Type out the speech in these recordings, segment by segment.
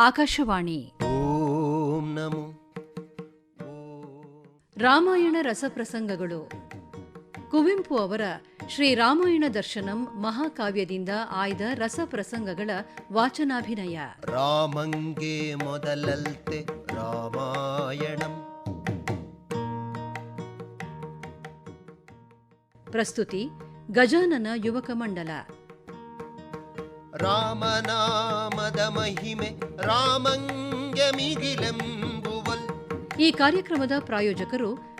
ಆಕಾಶವಾಣಿ. ಓಂ ನಮೋ. ರಾಮಾಯಣ ರಸಪ್ರಸಂಗಗಳು. ಕುವೆಂಪು ಅವರ ಶ್ರೀರಾಮಾಯಣ ದರ್ಶನಂ ಮಹಾಕಾವ್ಯದಿಂದ ಆಯ್ದ ರಸಪ್ರಸಂಗಗಳ ವಾಚನಾಭಿನಯ. ರಾಮಂಗೆ ಮೊದಲಲ್ತೆ ರಾಮಾಯಣಂ. ಪ್ರಸ್ತುತಿ ಗಜಾನನ ಯುವಕ ಮಂಡಲ. ರಾಮನಾಮದ ಮಹಿಮೆ ರಾಮಂಗೆ ಈ ಕಾರ್ಯಕ್ರಮದ ಪ್ರಾಯೋಜಕರು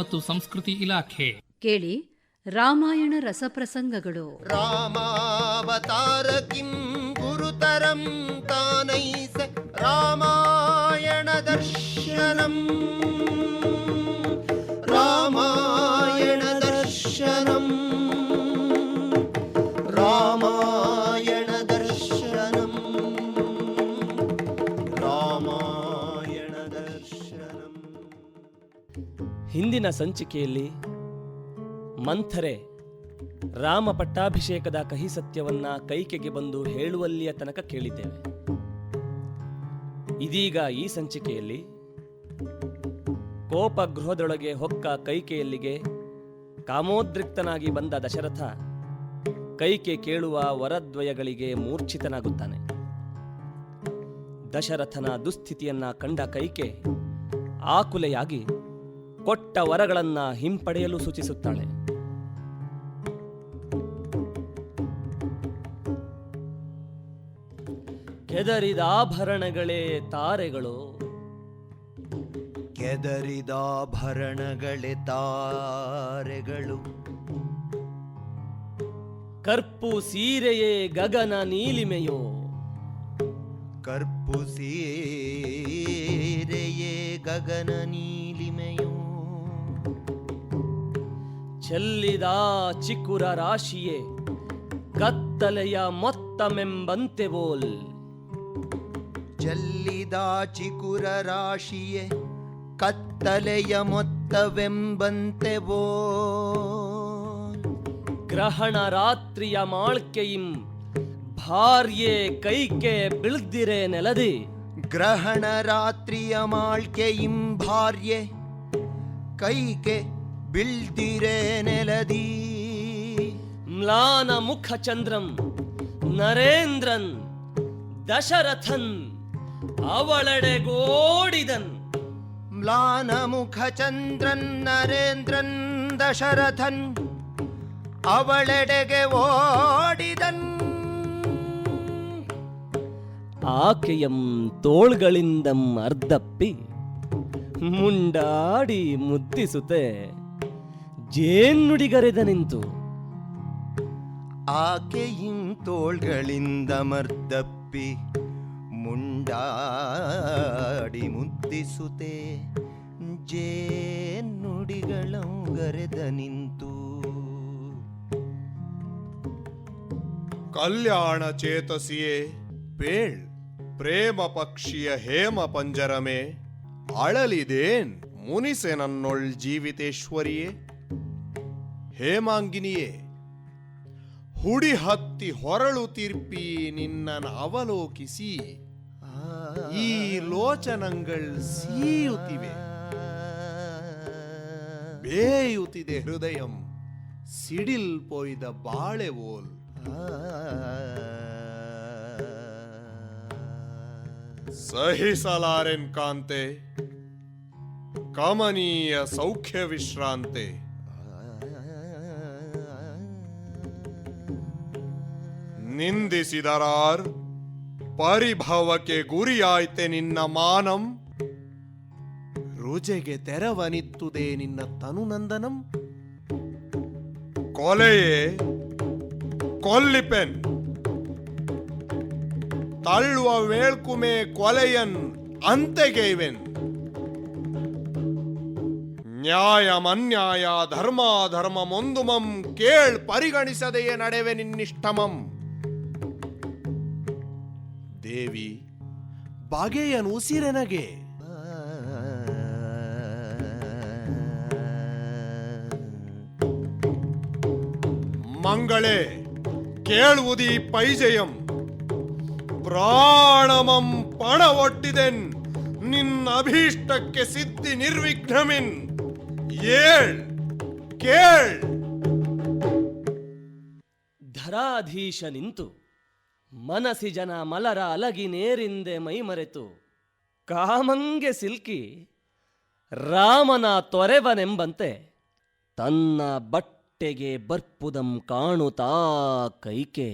ಮತ್ತು ಸಂಸ್ಕೃತಿ ಇಲಾಖೆ. ಕೇಳಿ ರಾಮಾಯಣ ರಸಪ್ರಸಂಗಗಳು. ರಾಮಾವತಾರ ಕಿಂ ಗುರುತರಂ ತಾನೈಸ ರಾಮಾಯಣ ದರ್ಶನಂ. ಹಿಂದಿನ ಸಂಚಿಕೆಯಲ್ಲಿ ಮಂಥರೆ ರಾಮ ಪಟ್ಟಾಭಿಷೇಕದ ಕಹಿ ಸತ್ಯವನ್ನ ಕೈಕೆಗೆ ಬಂದು ಹೇಳುವಲ್ಲಿಯ ತನಕ ಕೇಳಿದ್ದೇವೆ. ಇದೀಗ ಈ ಸಂಚಿಕೆಯಲ್ಲಿ ಕೋಪಗೃಹದೊಳಗೆ ಹೊಕ್ಕ ಕೈಕೆಯಲ್ಲಿಗೆ ಕಾಮೋದ್ರಿಕ್ತನಾಗಿ ಬಂದ ದಶರಥ ಕೈಕೆ ಕೇಳುವ ವರದ್ವಯಗಳಿಗೆ ಮೂರ್ಛಿತನಾಗುತ್ತಾನೆ. ದಶರಥನ ದುಸ್ಥಿತಿಯನ್ನ ಕಂಡ ಕೈಕೆ ಆಕುಲೆಯಾಗಿ ಕೊಟ್ಟ ವರಗಳನ್ನ ಹಿಂಪಡೆಯಲು ಸೂಚಿಸುತ್ತಾಳೆ. ಕೆದರಿದ ಆಭರಣಗಳೇ ತಾರೆಗಳು. ಕೆದರಿದಾಭರಣಗಳೇ ತಾರೆಗಳು. ಕರ್ಪು ಸೀರೆಯೇ ಗಗನ ನೀಲಿಮೆಯೋ. ಕರ್ಪು ಸೀರೆಯೇ ಗಗನ ನೀಲಿಮೆಯೋ ಚೆಲ್ಲಿದ ಚಿಕ್ಕುರ ರಾಶಿಯೇ ಕತ್ತಲೆಯ ಮೊತ್ತಮೆಂಬಂತೆ ಬೋಲ್ ಚೆಲ್ಲಿದ ಚಿಕುರ ರಾಶಿಯೇ ಕತ್ತಲೆಯ ಮೊತ್ತವೆಂಬಂತೆ ಬೋ ಗ್ರಹಣ ರಾತ್ರಿಯ ಮಾಳ್ಕೆಯಿಂ ಭಾರ್ಯೆ ಕೈಕೆ ಬೀಳ್ದಿರೆ ನೆಲದಿ. ಗ್ರಹಣ ರಾತ್ರಿಯ ಮಾಳ್ಕೆಯಿಂ ಭಾರ್ಯೆ ಕೈಗೆ ಬೀಳ್ದಿರೆ ನೆಲದಿ. ಮ್ಲಾನ ಮುಖ ಚಂದ್ರಂ ನರೇಂದ್ರನ್ ದಶರಥನ್ ಅವಳೆಡೆಗೋಡಿದನ್ ಮ್ಲಾನ ಮುಖ ಚಂದ್ರನ್ ನರೇಂದ್ರನ್ ದಶರಥನ್ ಅವಳೆಡೆಗೆ ಓಡಿದನ್. ಆಕೆಯಂ ತೋಳ್ಗಳಿಂದಂ ಅರ್ಧಪ್ಪಿ ಮುಂಡಾಡಿ ಮುದ್ದಿಸುತ್ತೆ ಜೇನುಡಿಗರೆದ ನಿಂತು. ಆಕೆಯಿಂ ತೋಳ್ಗಳಿಂದ ಮರ್ದಪ್ಪಿ ಮುಂಡಾಡಿ ಮುದ್ದಿಸುತ್ತೆ ಜೇನುಡಿಗಳಂಗರೆದ ನಿಂತು. ಕಲ್ಯಾಣ ಚೇತಸಿಯೇ ಪೇಳ್ ಪ್ರೇಮ ಪಕ್ಷಿಯ ಹೇಮ ಪಂಜರಮೆ ಅಳಲಿದೇನ್ ಮುನಿಸೆ ನನ್ನೊಳ್ ಜೀವಿತೇಶ್ವರಿಯೇ. ಹೇಮಾಂಗಿನಿಯೇ ಹುಡಿ ಹತ್ತಿ ಹೊರಳು ತೀರ್ಪಿ ನಿನ್ನನ್ನು ಅವಲೋಕಿಸಿ, ಈ ಲೋಚನಂಗಳ್ ಸೀಯುತ್ತಿವೆ. ಬೇಯುತ್ತಿದೆ ಹೃದಯಂ, ಸಿಡಿಲ್ ಪೊಯ್ದ ಬಾಳೆ ಓಲ್. ಸಹಿಸಲಾರೆನ್ ಕಾಂತೆ, ಕಮನೀಯ ಸೌಖ್ಯ ವಿಶ್ರಾಂತೆ. ನಿಂದಿಸಿದರಾರ್. ಪರಿಭವಕ್ಕೆ ಗುರಿಯಾಯ್ತೆ ನಿನ್ನ ಮಾನಂ. ರುಜೆಗೆ ತೆರವನಿತ್ತುದೇ ನಿನ್ನ ತನುನಂದನಂ. ಕೊಲೆಯೇ, ಕೊಲ್ಲಿಪೆನ್. ತಳ್ಳುವ ವೇಳ್ಕುಮೆ ಕೊಲೆಯನ್ ಅಂತೆಗೈವೆನ್. ನ್ಯಾಯಮನ್ಯಾಯ ಧರ್ಮ ಧರ್ಮ ಮೊಂದುಮಂ ಕೇಳ್ ಪರಿಗಣಿಸದೆಯೇ ನಡೆವೆ ನಿನ್ನಿಷ್ಟಮಂ ದೇವಿ ಬಾಗೆಯನು ಉಸಿರೆನಗೆ ಮಂಗಳೇ ಕೇಳುವುದಿ ಪೈಜಯಂ. ಪ್ರಾಣಮಂ ಪಣ ಒಟ್ಟಿದೆನ್ ನಿನ್ನ ಅಭೀಷ್ಟಕ್ಕೆ ಸಿದ್ಧಿ ನಿರ್ವಿಘ್ನಮಿನ್. ಏಳ್ ಕೇಳ್. ಧರಾಧೀಶ ನಿಂತು. ಮನಸಿ ಜನ ಮಲರ ಅಲಗಿ ನೇರಿಂದೆ ಮೈಮರೆತು ಕಾಮಂಗೆ ಸಿಲ್ಕಿ ರಾಮನ ತೊರೆವನೆಂಬಂತೆ ತನ್ನ ಬಟ್ಟೆಗೆ ಬರ್ಪುದಂ ಕಾಣುತಾ ಕೈಕೆ.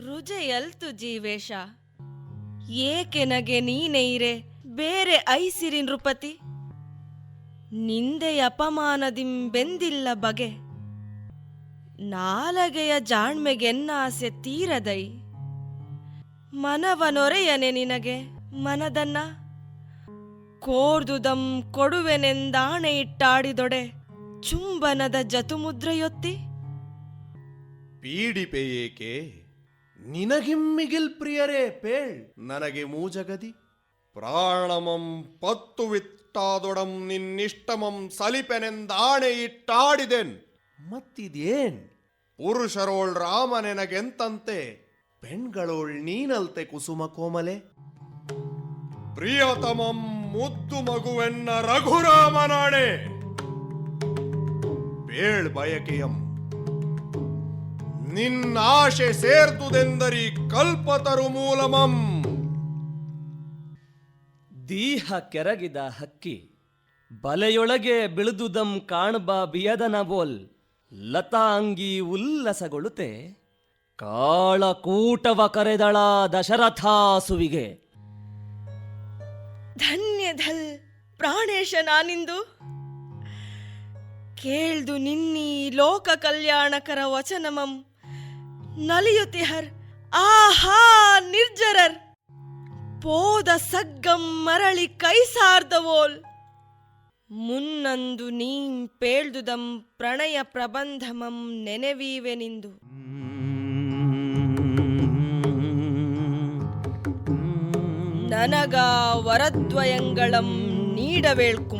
ರುಜೆಯಲ್ತು ಜೀವೇಶ, ಏಕೆ ನಗೆ ನೀನೆಯಿರೆ ಬೇರೆ ಐಸಿರಿ ನೃಪತಿ ನಿಂದೆ ಅಪಮಾನದಿಂ ಬೆಂದಿಲ್ಲ ಬಗೆ. ನಾಲಗೆಯ ಜಾಣ್ಮೆಗೆನ್ನಾಸೆ ತೀರದೈ. ಮನವನೊರೆಯನೆ ನಿನಗೆ ಮನದನ್ನ. ಕೋರ್ದುದಂ ಕೊಡುವೆನೆಂದಾಣೆ ಇಟ್ಟಾಡಿದೊಡೆ ಚುಂಬನದ ಜತುಮುದ್ರೆಯೊತ್ತಿ. ಪೀಡಿಪೆ ಏಕೆ ನಿನಗಿಮ್ಮಿಗಿಲ್ ಪ್ರಿಯರೇ ಪೇಳ್, ನನಗೆ ಮೂಜಗದಿ. ಪ್ರಾಣಮಂ ಪತ್ತುವಿತ್ತಾದೊಡಂ ನಿನ್ನಿಷ್ಟಮಂ ಸಲಿಪೆನೆಂದಾಣೆ ಇಟ್ಟಾಡಿದೆನ್. ಮತ್ತಿದೇನ್? ಪುರುಷರೋಳ್ ರಾಮನೆನಗೆಂತಂತೆ ಪೆಣ್ಗಳೋಳ್ ನೀನಲ್ತೆ ಕುಸುಮ ಕೋಮಲೆ? ಪ್ರಿಯತಮಂ ಮುದ್ದು ಮಗುವೆನ್ನ ರಘುರಾಮನಾಣೆ! ಬೇಳ್ ಬಯಕೆಯಂ. ನಿನ್ನಾಶೆ ಸೇರ್ತುದೆಂದರಿ ಕಲ್ಪತರು ಮೂಲಮಂ! ದೀಹ ಕೆರಗಿದ ಹಕ್ಕಿ ಬಲೆಯೊಳಗೆ ಬಿಳಿದುದಂ ಕಾಣ್ಬಾ ಬಿಯದನ ಬೋಲ್! ಲತಾಂಗಿ ಉಲ್ಲಸಗೊಳ್ಳುತ್ತೆ. ಕಾಳಕೂಟವ ಕರೆದಳ ದಶರಥಾಸುವಿಗೆ ಧನ್ಯಧಲ್ ಪ್ರಾಣೇಶ ನಾನಿಂದು. ಕೇಳ್ದು ನಿನ್ನಿ ಲೋಕ ಕಲ್ಯಾಣಕರ ವಚನಮಂ. ನಲಿಯುತಿಹರ್ ಆಹಾ ನಿರ್ಜರರ್. ಪೋದ ಸಗ್ಗಂ ಮರಳಿ ಕೈಸಾರ್ದವೋಲ್. ಮುನ್ನಂದು ನೀಂ ಪೇಳ್ದುದಂ ಪ್ರಣಯ ಪ್ರಬಂಧಮಂ ನೆನೆವೀವೆನಿಂದು ನನಗ ವರದ್ವಯಂಗಳಂ ನೀಡವೇಳ್ಕು.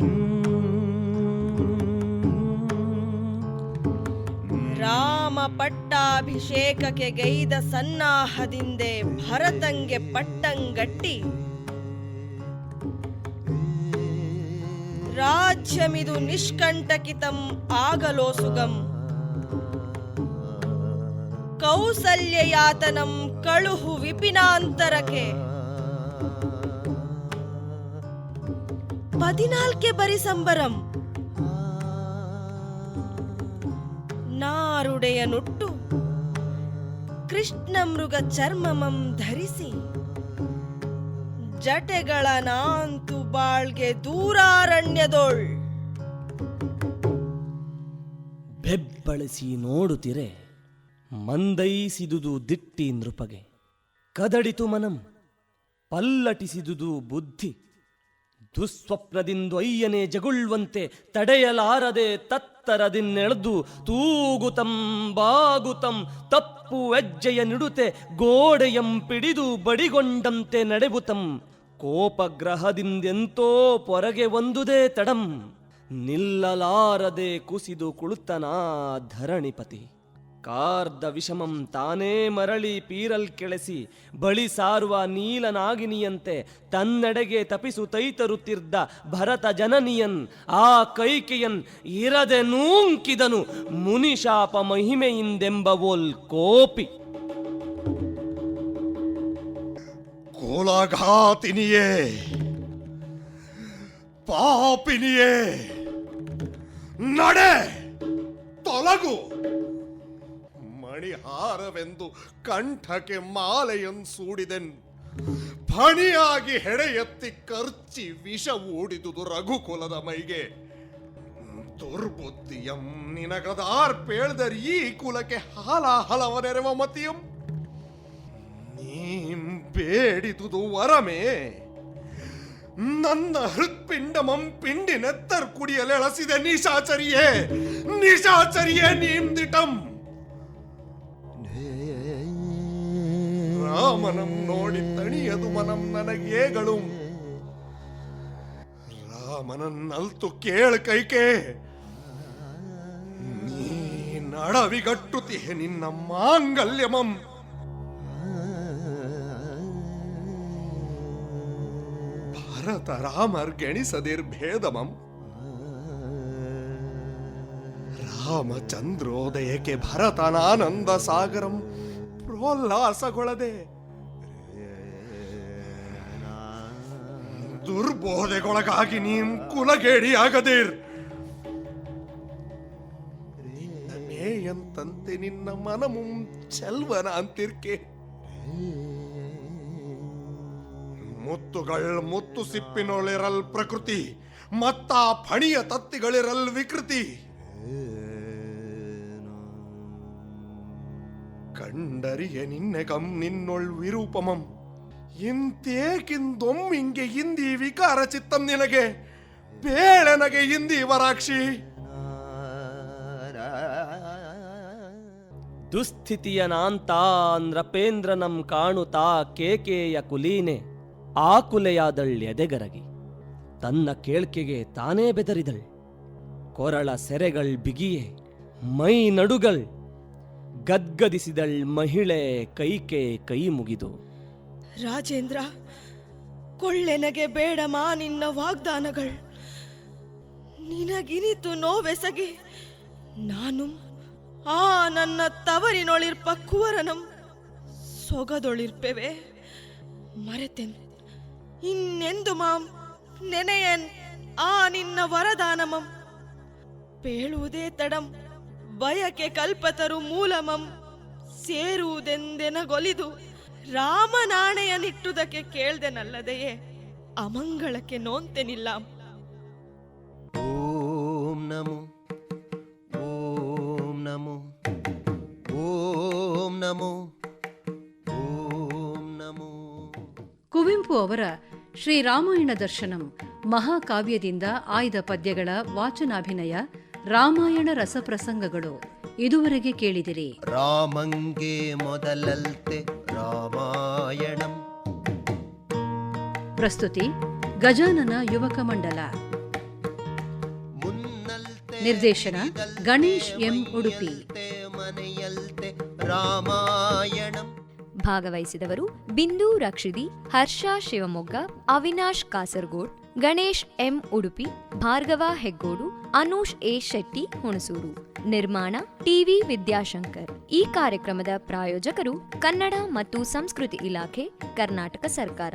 ರಾಮ ಪಟ್ಟಾಭಿಷೇಕಕ್ಕೆ ಗೈದ ಸನ್ನಾಹದಿಂದೆ ಭರತಂಗೆ ಪಟ್ಟಂಗಟ್ಟಿ. ರಾಜ್ಯಮಿದು ನಿಷ್ಕಂಟಕಿತಂ ಆಗಲೋಸುಗಂ ಕೌಸಲ್ಯಯಾತನಂ ಕಳುಹು ವಿಪಿನಾಂತರಕೆ ಪದಿನಾಲ್ಕೆ ಬರಿ ಸಂಬರಂ. ನಾರುಡೆಯ ನುಟ್ಟು ಕೃಷ್ಣ ಮೃಗ ಚರ್ಮಮಂ ಧರಿಸಿ. ಜಟೆಗಳ ನಾಂತು ಬಾಳ್ಗೆ ದೂರಾರಣ್ಯದೋಳ್. ಬೆಬ್ಬಳಿಸಿ ನೋಡುತ್ತಿರೆ ಮಂದೈಸಿದುದು ದಿಟ್ಟಿ ನೃಪಗೆ. ಕದಡಿತು ಮನಂ, ಪಲ್ಲಟಿಸಿದುದು ಬುದ್ಧಿ. ದುಸ್ವಪ್ನದಿಂದು ಅಯ್ಯನೆ ಜಗುಳ್ವಂತೆ ತಡೆಯಲಾರದೆ ತತ್ತರದಿನ್ನೆಳೆದು ತೂಗುತಂ ಬಾಗುತಂ ತಪ್ಪು ಹೆಜ್ಜೆಯ ನಿಡುತೆ ಗೋಡೆಯಂ ಪಿಡಿದು ಬಡಿಗೊಂಡಂತೆ ನಡೆಬುತಂ. ಕೋಪಗ್ರಹದಿಂದೆಂತೋ ಪೊರಗೆ ಒಂದುದೇ ತಡಂ, ನಿಲ್ಲಲಾರದೆ ಕುಸಿದು ಕುಳುತ್ತನಾ ಧರಣಿಪತಿ. ಕಾರ್ದ ವಿಷಮಂ ತಾನೇ ಮರಳಿ ಪೀರಲ್ ಕೆಳೆಸಿ, ಬಳಿ ಸಾರುವ ನೀಲನಾಗಿನಿಯಂತೆ ತನ್ನೆಡೆಗೆ ತಪಿಸು ತೈತರುತ್ತಿದ್ದ ಭರತ ಜನನಿಯನ್, ಆ ಕೈಕೆಯನ್ ಇರದೆ ನೂಂಕಿದನು ಮುನಿಶಾಪ ಮಹಿಮೆಯಿಂದೆಂಬವೋಲ್ ಕೋಪಿ. ಕೋಲಾಘಾತಿನಿಯೇ, ಪಾಪಿನಿಯೇ, ನಡೆ, ತೊಲಗು. ಮಣಿಹಾರವೆಂದು ಕಂಠಕ್ಕೆ ಮಾಲೆಯನ್ನು ಸೂಡಿದೆನ್. ಫಣಿಯಾಗಿ ಹೆಡೆ ಎತ್ತಿ ಖರ್ಚಿ ವಿಷ ಊಡಿದುದು ರಘುಕುಲದ ಮೈಗೆ. ದುರ್ಬುದ್ಧಿಯಂ ನಿನಗದಾರ್ ಪೇಳ್ದರ್ ಈ ಕುಲಕ್ಕೆ ಹಾಲ ಹಲವನೆರವ ಮತಿಯಂ. ಬೇಡಿದುದು ವರಮೇ ನನ್ನ ಹೃತ್ಪಿಂಡಮಂ ಪಿಂಡಿನೆತ್ತರ್ ಕುಡಿಯಲೆಳಸಿದೆ ನಿಶಾಚರಿಯೇ ನಿಶಾಚರಿಯೇ ನೀಂದಿಟಂ ರಾಮನಂ ನೋಡಿ ತಣಿಯದು ಮನಂ ನನಗೇಗಳು ರಾಮನನ್ನಲ್ತು ಕೇಳ ಕೈಕೆ ನೀ ನಡವಿಗಟ್ಟುತಿಹೆ ನಿನ್ನ ಮಾಂಗಲ್ಯಮಂ ಭಾರತ ರಾಮರ್ ರಾಮ ರಾಮಚಂದ್ರೋದಯಕ್ಕೆ ಭರತನಾನಂದ ಸಾಗರಂ ಪ್ರೋಲ್ಲಾಸಗೊಳ್ಳದೆ ದುರ್ಬೋಧೆಗೊಳಗಾಗಿ ನೀನ್ ಕುಲಗೇಡಿಯಾಗದಿರ್ ನಿನ್ನ ಮೇಯಂತಂತೆ ನಿನ್ನ ಮನಮುಂ ಚೆಲ್ವನ ಅಂತಿರ್ಕೆ. ಮುತ್ತುಗಳ್ ಮುತ್ತು ಸಿಪ್ಪಿನೊಳಿರಲ್ ಪ್ರಕೃತಿ ಮತ್ತ ಫಣಿಯ ತತ್ತಿಗಳಿರಲ್ ವಿಕೃತಿ. ಕಂಡರಿಯ ನಿನ್ನೆಗಂ ನಿನ್ನೊಳ್ ವಿರೂಪಮಂ ಇಂತೇಕಿಂದೊಮ್ಮಿಂಗೆ ಇಂದಿ ವಿಕಾರ ಚಿತ್ತಂ ನಿನಗೆ ಬೇಳೆನಗೆ ಹಿಂದಿ ವರಾಕ್ಷಿ. ದುಸ್ಥಿತಿಯ ನಾಂತಾ ನೃಪೇಂದ್ರನಂ ಕಾಣುತ್ತಾ ಕೇಕೆಯ ಕುಲೀನೆ. ಆಕುಲೆಯಾದಳ್ ಎದೆಗರಗಿ. ತನ್ನ ಕೇಳ್ಕೆಗೆ ತಾನೇ ಬೆದರಿದಳ್. ಕೊರಳ ಸೆರೆಗಳ್ ಬಿಗಿಯೇ, ಮೈ ನಡುಗಳ್. ಗದ್ಗದಿಸಿದಳ್ ಮಹಿಳೆ ಕೈಕೆ ಕೈ ಮುಗಿದು. ರಾಜೇಂದ್ರ, ಕೊಳ್ಳೆನಗೆ ಬೇಡಮಾ ನಿನ್ನ ವಾಗ್ದಾನಗಳ್. ನಿನಗಿನಿತು ನೋವೆಸಗಿ, ನಾನು ಆ ನನ್ನ ತವರಿನೊಳಿರ್ಪ ಕುವರನಂ ಸೊಗದೊಳಿರ್ಪೆವೆ. ಮರೆತೆನ್ ಇನ್ನೆಂದು ಮಾಂ? ನೆನೆಯನ್ ಆ ನಿನ್ನ ವರದಾನಮಂ. ಪೇಳುವುದೇ ತಡಂ ಬಯಕೆ ಕಲ್ಪತರು ಮೂಲಮಂ. ಸೇರುವುದೆಂದೆನಗೊಲಿದು ರಾಮನಾಣೆಯನಿಟ್ಟುದಕ್ಕೆ ಕೇಳ್ದೆನಲ್ಲದೆಯೇ ಅಮಂಗಳಕ್ಕೆ ನೋಂತೆನಿಲ್ಲ. ಓಂ ನಮೋ ಓಂ ನಮೋ ಓಂ ನಮೋ ಓಂ ನಮೋ. ಕುವೆಂಪು ಅವರ ಶ್ರೀರಾಮಾಯಣ ದರ್ಶನಂ ಮಹಾಕಾವ್ಯದಿಂದ ಆಯ್ದ ಪದ್ಯಗಳ ವಾಚನಾಭಿನಯ ರಾಮಾಯಣ ರಸಪ್ರಸಂಗಗಳು. ಇದುವರೆಗೆ ಕೇಳಿದಿರಿ. ರಾಮಂಗೆ ಮೊದಲಲ್ತೆ ರಾಮಾಯಣಂ. ಪ್ರಸ್ತುತಿ ಗಜಾನನ ಯುವಕ ಮಂಡಲ. ನಿರ್ದೇಶನ ಗಣೇಶ್ ಎಂ ಉಡುಪಿ. ರಾಮಾಯಣಂ. ಭಾಗವಹಿಸಿದವರು ಬಿಂದು ರಕ್ಷಿದಿ, ಹರ್ಷ ಶಿವಮೊಗ್ಗ, ಅವಿನಾಶ್ ಕಾಸರಗೋಡ್, ಗಣೇಶ್ ಎಂ ಉಡುಪಿ, ಭಾರ್ಗವ ಹೆಗ್ಗೋಡು, ಅನೂಷ್ ಎ ಶೆಟ್ಟಿ, ಹುಣಸೂರು. ನಿರ್ಮಾಣ ಟಿವಿ ವಿದ್ಯಾಶಂಕರ್. ಈ ಕಾರ್ಯಕ್ರಮದ ಪ್ರಾಯೋಜಕರು ಕನ್ನಡ ಮತ್ತು ಸಂಸ್ಕೃತಿ ಇಲಾಖೆ, ಕರ್ನಾಟಕ ಸರ್ಕಾರ.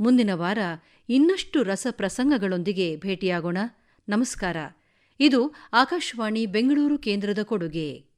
ಮುಂದಿನ ವಾರ ಇನ್ನಷ್ಟು ರಸಪ್ರಸಂಗಗಳೊಂದಿಗೆ ಭೇಟಿಯಾಗೋಣ. ನಮಸ್ಕಾರ. ಇದು ಆಕಾಶವಾಣಿ ಬೆಂಗಳೂರು ಕೇಂದ್ರದ ಕೊಡುಗೆ.